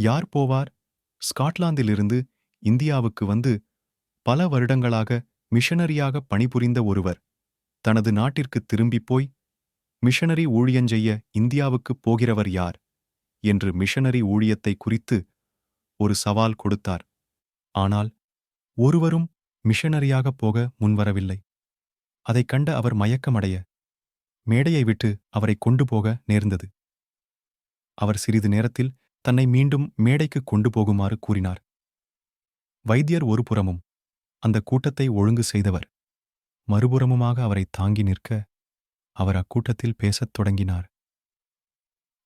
யார் போவார்? ஸ்காட்லாந்திலிருந்து இந்தியாவுக்கு வந்து பல வருடங்களாக மிஷனரியாக பணிபுரிந்த ஒருவர். தனது நாட்டிற்கு திரும்பிப் போய் மிஷனரி ஊழியஞ்செய்ய இந்தியாவுக்குப் போகிறவர் யார்? என்று மிஷனரி ஊழியத்தை குறித்து ஒரு சவால் கொடுத்தார். ஆனால் ஒருவரும் மிஷனரியாகப் போக முன்வரவில்லை. அதைக் கண்ட அவர் மயக்கமடைய மேடையை விட்டு அவரை கொண்டு போக நேர்ந்தது. அவர் சிறிது நேரத்தில் தன்னை மீண்டும் மேடைக்கு கொண்டு போகுமாறு கூறினார். வைத்தியர் ஒரு புறமும் அந்த கூட்டத்தை ஒழுங்கு செய்தவர் மறுபுறமுமாக அவரை தாங்கி நிற்க அவர் அக்கூட்டத்தில் பேசத் தொடங்கினார்.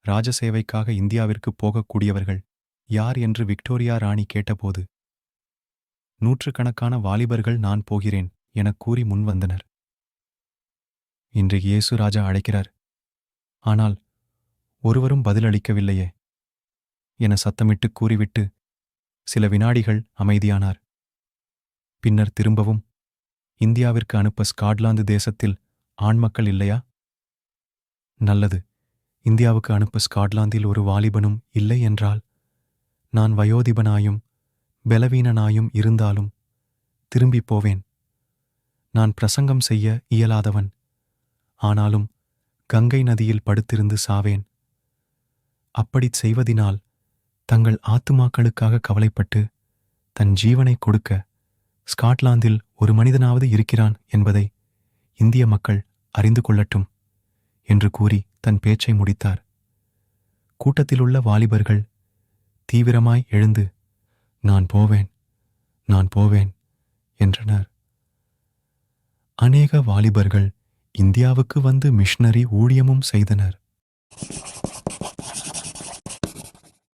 ராஜசேவைக்காக இந்தியாவிற்கு போகக்கூடியவர்கள் யார் என்று விக்டோரியா ராணி கேட்டபோது நூற்றுக்கணக்கான வாலிபர்கள் நான் போகிறேன் எனக் கூறி முன்வந்தனர். இன்று இயேசு ராஜா அழைக்கிறார் ஆனால் ஒருவரும் பதிலளிக்கவில்லையே. என சத்தமிட்டு கூறிவிட்டு சில வினாடிகள் அமைதியானார். பின்னர் திரும்பவும் இந்தியாவிற்கு அனுப்ப ஸ்காட்லாந்து தேசத்தில் ஆண்மக்கள் இல்லையா? நல்லது. இந்தியாவுக்கு அனுப்ப ஸ்காட்லாந்தில் ஒரு வாலிபனும் இல்லை என்றால் நான் வயோதிபனாயும் பலவீனனாயும் இருந்தாலும் திரும்பிப் போவேன். நான் பிரசங்கம் செய்ய இயலாதவன். ஆனாலும் கங்கை நதியில் படுத்திருந்து சாவேன். அப்படிச் செய்வதினால் தங்கள் ஆத்துமாக்களுக்காக கவலைப்பட்டு தன் ஜீவனை கொடுக்க ஸ்காட்லாந்தில் ஒரு மனிதனாவது இருக்கிறான் என்பதை இந்திய மக்கள் அறிந்து கொள்ளட்டும் என்று கூறி தன் பேச்சை முடித்தார். கூட்டத்திலுள்ள வாலிபர்கள் தீவிரமாய் எழுந்து நான் போவேன் நான் போவேன் என்றனர். அநேக வாலிபர்கள் இந்தியாவுக்கு வந்து மிஷனரி ஊழியமும் செய்தனர்.